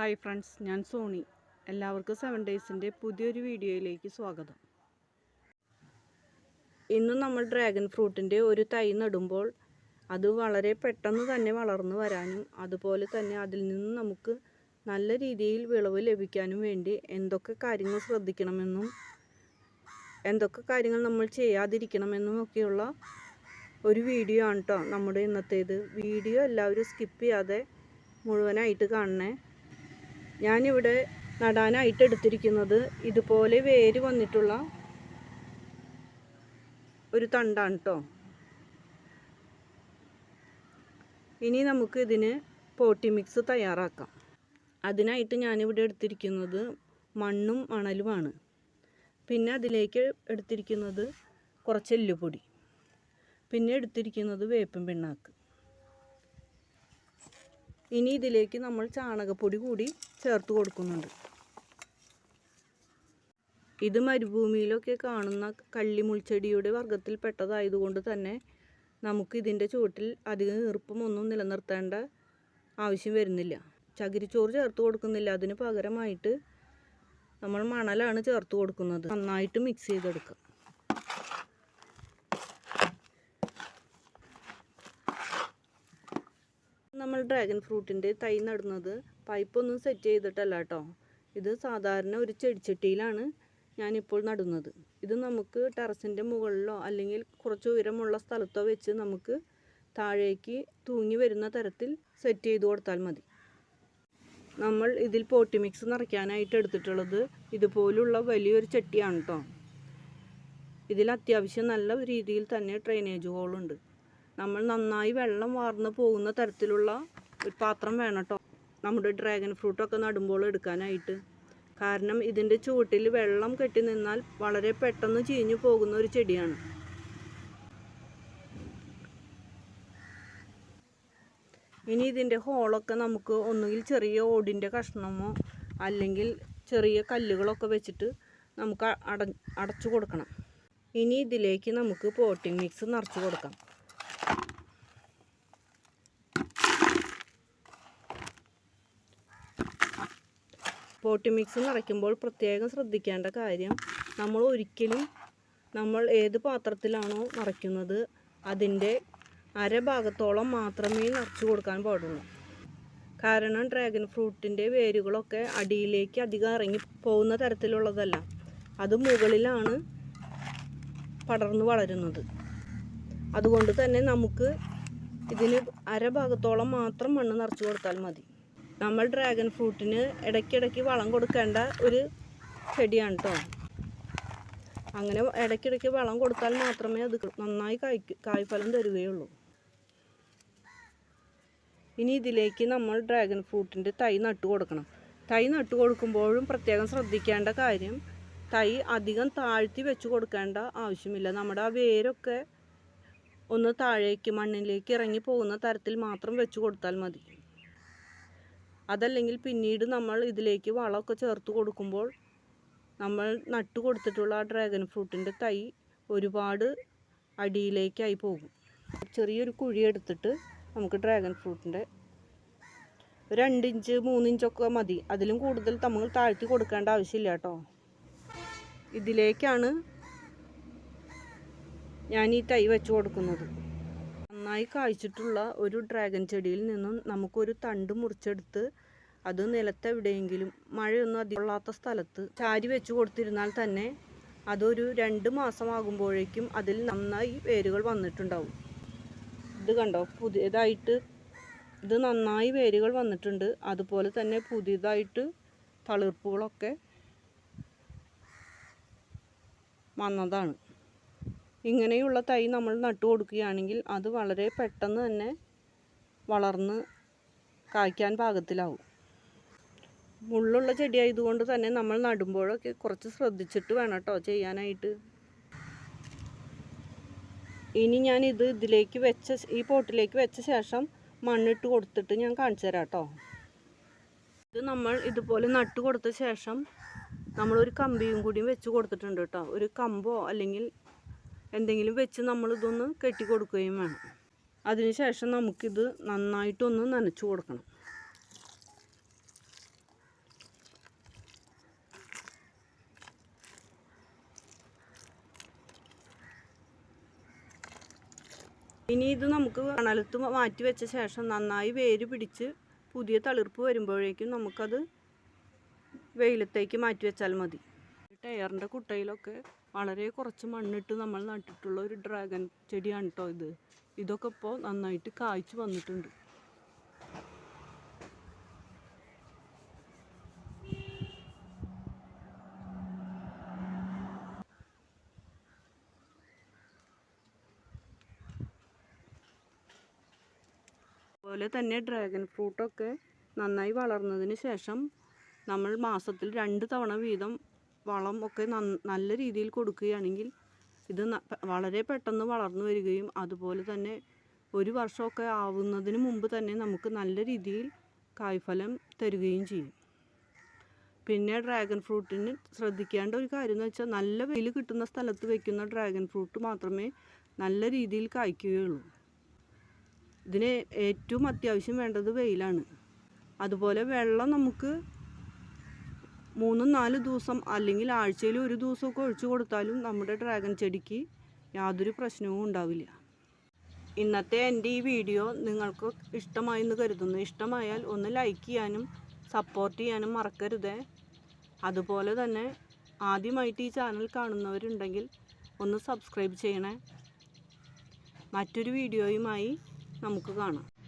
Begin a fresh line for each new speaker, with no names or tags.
Hi friends ഞാൻ സോണി. എല്ലാവർക്കും seven ഡേയ്സിന്റെ പുതിയൊരു വീഡിയോയിലേക്ക് സ്വാഗതം. ഇന്ന് നമ്മൾ ഡ്രാഗൺ ഫ്രൂട്ടിന്റെ ഒരു തൈ നടുമ്പോൾ അത് വളരെ പെട്ടെന്ന് തന്നെ വളർന്നു വരാനും അതുപോലെ തന്നെ അതിൽ നിന്ന് നമുക്ക് നല്ല രീതിയിൽ വിളവ് ലഭിക്കാനും വേണ്ടി എന്തൊക്കെ കാര്യങ്ങൾ ശ്രദ്ധിക്കണമെന്നും എന്തൊക്കെ കാര്യങ്ങൾ നമ്മൾ ചെയ്യാതിരിക്കണമെന്നും ഒക്കെയുള്ള ഒരു വീഡിയോ ആണ് കേട്ടോ നമ്മുടെ ഇന്നത്തേത്. വീഡിയോ എല്ലാവരും സ്കിപ്പ് ചെയ്യാതെ മുഴുവനായിട്ട് കാണണേ. ഞാനിവിടെ നടാനായിട്ട് എടുത്തിരിക്കുന്നത് ഇതുപോലെ വേര് വന്നിട്ടുള്ള ഒരു തണ്ടാണ് കേട്ടോ ഇനി നമുക്ക് ഇതിന് പോട്ടി മിക്സ് തയ്യാറാക്കാം. അതിനായിട്ട് ഞാനിവിടെ എടുത്തിരിക്കുന്നത് മണ്ണും മണലുമാണ്. പിന്നെ അതിലേക്ക് എടുത്തിരിക്കുന്നത് കുറച്ച് എല്ലുപൊടി. പിന്നെ എടുത്തിരിക്കുന്നത് വേപ്പും പിണ്ണാക്ക്. ഇനി ഇതിലേക്ക് നമ്മൾ ചാണകപ്പൊടി കൂടി ചേർത്ത് കൊടുക്കുന്നുണ്ട്. ഇത് മരുഭൂമിയിലൊക്കെ കാണുന്ന കള്ളിമുൾച്ചെടിയുടെ വർഗത്തിൽപ്പെട്ടതായതുകൊണ്ട് തന്നെ നമുക്ക് ഇതിന്റെ ചുവട്ടിൽ അധികം ഈർപ്പമൊന്നും നിലനിർത്തേണ്ട ആവശ്യം വരുന്നില്ല. ചകിരിച്ചോറ് ചേർത്ത് കൊടുക്കുന്നില്ല. അതിന് പകരമായിട്ട് നമ്മൾ മണലാണ് ചേർത്ത് കൊടുക്കുന്നത്. നന്നായിട്ട് മിക്സ് ചെയ്തെടുക്കുക. നമ്മൾ ഡ്രാഗൺ ഫ്രൂട്ടിന്റെ തൈ നടുന്നത്. പൈപ്പൊന്നും സെറ്റ് ചെയ്തിട്ടല്ല കേട്ടോ ഇത് സാധാരണ ഒരു ചെടിച്ചട്ടിയിലാണ് ഞാനിപ്പോൾ നടുന്നത്. ഇത് നമുക്ക് ടെറസിന്റെ മുകളിലോ അല്ലെങ്കിൽ കുറച്ച് ഉയരമുള്ള സ്ഥലത്തോ വെച്ച് നമുക്ക് താഴേക്ക് തൂങ്ങി വരുന്ന തരത്തിൽ സെറ്റ് ചെയ്ത് കൊടുത്താൽ മതി. നമ്മൾ ഇതിൽ പോട്ടി മിക്സ് നിറയ്ക്കാനായിട്ട് എടുത്തിട്ടുള്ളത് ഇതുപോലുള്ള വലിയൊരു ചട്ടിയാണ് കേട്ടോ ഇതിൽ അത്യാവശ്യം നല്ല രീതിയിൽ തന്നെ ഡ്രെയിനേജ് ഹോളുണ്ട് നമ്മൾ നന്നായി വെള്ളം വാർന്ന് പോകുന്ന തരത്തിലുള്ള ഒരു പാത്രം വേണം കേട്ടോ നമ്മുടെ ഡ്രാഗൺ ഫ്രൂട്ടൊക്കെ നടുമ്പോൾ എടുക്കാനായിട്ട്. കാരണം ഇതിന്റെ ചുവട്ടിൽ വെള്ളം കെട്ടി നിന്നാൽ വളരെ പെട്ടെന്ന് ചീഞ്ഞു പോകുന്ന ഒരു ചെടിയാണ്. ഇനി ഇതിന്റെ ഹോളൊക്കെ നമുക്ക് ഒന്നുകിൽ ചെറിയ ഓടിന്റെ കഷ്ണമോ അല്ലെങ്കിൽ ചെറിയ കല്ലുകളൊക്കെ വെച്ചിട്ട് നമുക്ക് അട അടച്ചു കൊടുക്കണം. ഇനി ഇതിലേക്ക് നമുക്ക് പോട്ടിംഗ് മിക്സ് നിറച്ച് കൊടുക്കാം. പോട്ടി മിക്സ് നിറയ്ക്കുമ്പോൾ പ്രത്യേകം ശ്രദ്ധിക്കേണ്ട കാര്യം നമ്മൾ ഒരിക്കലും നമ്മൾ ഏത് പാത്രത്തിലാണോ നിറയ്ക്കുന്നത് അതിന്റെ അരഭാഗത്തോളം മാത്രമേ നിറച്ചു കൊടുക്കാൻ പാടുള്ളൂ. കാരണം ഡ്രാഗൺ ഫ്രൂട്ടിന്റെ വേരുകളൊക്കെ അടിയിലേക്ക് അധികം ഇറങ്ങി പോകുന്ന തരത്തിലുള്ളതല്ല. അത് മുകളിലാണ് പടർന്നു വളരുന്നത്. അതുകൊണ്ട് തന്നെ നമുക്ക് ഇതിന് അരഭാഗത്തോളം മാത്രം മണ്ണ് നിറച്ചു കൊടുത്താൽ മതി. നമ്മൾ ഡ്രാഗൺ ഫ്രൂട്ടിന് ഇടയ്ക്കിടയ്ക്ക് വളം കൊടുക്കേണ്ട ഒരു ചെടിയാണ് കേട്ടോ അങ്ങനെ ഇടയ്ക്കിടയ്ക്ക് വളം കൊടുത്താൽ മാത്രമേ അത് നന്നായി കായ്ക്ക് കായ്ഫലം തരുകയുള്ളൂ. ഇനി ഇതിലേക്ക് നമ്മൾ ഡ്രാഗൺ ഫ്രൂട്ടിന്റെ തൈ നട്ടു കൊടുക്കണം. തൈ നട്ടു കൊടുക്കുമ്പോഴും പ്രത്യേകം ശ്രദ്ധിക്കേണ്ട കാര്യം തൈ അധികം താഴ്ത്തി വെച്ച് കൊടുക്കേണ്ട ആവശ്യമില്ല. നമ്മുടെ ആ വേരൊക്കെ ഒന്ന് താഴേക്ക് മണ്ണിലേക്ക് ഇറങ്ങി പോകുന്ന തരത്തിൽ മാത്രം വെച്ച് കൊടുത്താൽ മതി. അതല്ലെങ്കിൽ പിന്നീട് നമ്മൾ ഇതിലേക്ക് വളമൊക്കെ ചേർത്ത് കൊടുക്കുമ്പോൾ നമ്മൾ നട്ടു കൊടുത്തിട്ടുള്ള ആ ഡ്രാഗൺ ഫ്രൂട്ടിന്റെ തൈ ഒരുപാട് അടിയിലേക്കായി പോകും. ചെറിയൊരു കുഴി എടുത്തിട്ട് നമുക്ക് ഡ്രാഗൺ ഫ്രൂട്ടിന്റെ രണ്ട് ഇഞ്ച് മൂന്ന് ഇഞ്ചൊക്കെ മതി. അതിലും കൂടുതൽ നമ്മൾ താഴ്ത്തി കൊടുക്കേണ്ട ആവശ്യമില്ല കേട്ടോ. ഇതിലേക്കാണ് ഞാൻ ഈ തൈ വെച്ച് കൊടുക്കുന്നത്. നന്നായി കായ്ച്ചിട്ടുള്ള ഒരു ഡ്രാഗൺ ചെടിയിൽ നിന്നും നമുക്കൊരു തണ്ട് മുറിച്ചെടുത്ത് അത് നിലത്തെവിടെയെങ്കിലും മഴയൊന്നും അധികമുള്ളാത്ത സ്ഥലത്ത് ചാരി വെച്ച് കൊടുത്തിരുന്നാൽ തന്നെ അതൊരു രണ്ട് മാസമാകുമ്പോഴേക്കും അതിൽ നന്നായി വേരുകൾ വന്നിട്ടുണ്ടാവും. ഇത് കണ്ടോ? പുതിയതായിട്ട് ഇത് നന്നായി വേരുകൾ വന്നിട്ടുണ്ട്. അതുപോലെ തന്നെ പുതിയതായിട്ട് തളിർപ്പുകളൊക്കെ വന്നതാണ്. ഇങ്ങനെയുള്ള തൈ നമ്മൾ നട്ടു കൊടുക്കുകയാണെങ്കിൽ അത് വളരെ പെട്ടെന്ന് തന്നെ വളർന്ന് കായ്ക്കാൻ പാകത്തിലാവും. മുള്ളുള്ള ചെടിയായതുകൊണ്ട് തന്നെ നമ്മൾ നടുമ്പോഴൊക്കെ കുറച്ച് ശ്രദ്ധിച്ചിട്ട് വേണം കേട്ടോ ചെയ്യാനായിട്ട്. ഇനി ഞാൻ ഇത് ഇതിലേക്ക് വെച്ച ഈ പോട്ടിലേക്ക് വെച്ച ശേഷം മണ്ണിട്ട് കൊടുത്തിട്ട് ഞാൻ കാണിച്ചു തരാം കേട്ടോ. ഇത് നമ്മൾ ഇതുപോലെ നട്ടു കൊടുത്ത ശേഷം നമ്മളൊരു കമ്പിയും കൂടിയും വെച്ച് കൊടുത്തിട്ടുണ്ട് കേട്ടോ. ഒരു കമ്പോ അല്ലെങ്കിൽ എന്തെങ്കിലും വെച്ച് നമ്മളിതൊന്ന് കെട്ടി കൊടുക്കുകയും വേണം. അതിനുശേഷം നമുക്കിത് നന്നായിട്ടൊന്ന് നനച്ചു കൊടുക്കണം. ഇനി ഇത് നമുക്ക് കണലത്ത് മാറ്റി വെച്ച ശേഷം നന്നായി വേര് പിടിച്ച് പുതിയ തളിർപ്പ് വരുമ്പോഴേക്കും നമുക്കത് വെയിലത്തേക്ക് മാറ്റി വെച്ചാൽ മതി. ടയറിന്റെ കുട്ടയിലൊക്കെ വളരെ കുറച്ച് മണ്ണിട്ട് നമ്മൾ നട്ടിട്ടുള്ള ഒരു ഡ്രാഗൺ ചെടിയാണ് കേട്ടോ ഇത്. ഇതൊക്കെ ഇപ്പോൾ നന്നായിട്ട് കായ്ച്ചു വന്നിട്ടുണ്ട്. അതുപോലെ തന്നെ ഡ്രാഗൺ ഫ്രൂട്ടൊക്കെ നന്നായി വളർന്നതിന് ശേഷം നമ്മൾ മാസത്തിൽ രണ്ട് തവണ വീതം വളം ഒക്കെ നല്ല രീതിയിൽ കൊടുക്കുകയാണെങ്കിൽ ഇത് വളരെ പെട്ടെന്ന് വളർന്നു വരികയും അതുപോലെ തന്നെ ഒരു വർഷമൊക്കെ ആവുന്നതിന് മുമ്പ് തന്നെ നമുക്ക് നല്ല രീതിയിൽ കായ്ഫലം തരികയും ചെയ്യും. പിന്നെ ഡ്രാഗൺ ഫ്രൂട്ടിന് ശ്രദ്ധിക്കേണ്ട ഒരു കാര്യം എന്ന് വെച്ചാൽ നല്ല വെയിൽ കിട്ടുന്ന സ്ഥലത്ത് വെക്കുന്ന ഡ്രാഗൺ ഫ്രൂട്ട് മാത്രമേ നല്ല രീതിയിൽ കായ്ക്കുകയുള്ളൂ. ഇതിന് ഏറ്റവും അത്യാവശ്യം വേണ്ടത് വെയിലാണ്. അതുപോലെ വെള്ളം നമുക്ക് മൂന്നും നാല് ദിവസം അല്ലെങ്കിൽ ആഴ്ചയിൽ ഒരു ദിവസമൊക്കെ ഒഴിച്ചു കൊടുത്താലും നമ്മുടെ ഡ്രാഗൺ ചെടിക്ക് യാതൊരു പ്രശ്നവും ഉണ്ടാവില്ല. ഇന്നത്തെ എന്റെ ഈ വീഡിയോ നിങ്ങൾക്ക് ഇഷ്ടമായി എന്ന് കരുതുന്നു. ഇഷ്ടമായാൽ ഒന്ന് ലൈക്ക് ചെയ്യാനും സപ്പോർട്ട് ചെയ്യാനും മറക്കരുതേ. അതുപോലെ തന്നെ ആദ്യമായിട്ട് ഈ ചാനൽ കാണുന്നവരുണ്ടെങ്കിൽ ഒന്ന് സബ്സ്ക്രൈബ് ചെയ്യണേ. മറ്റൊരു വീഡിയോയുമായി നമുക്ക് കാണാം.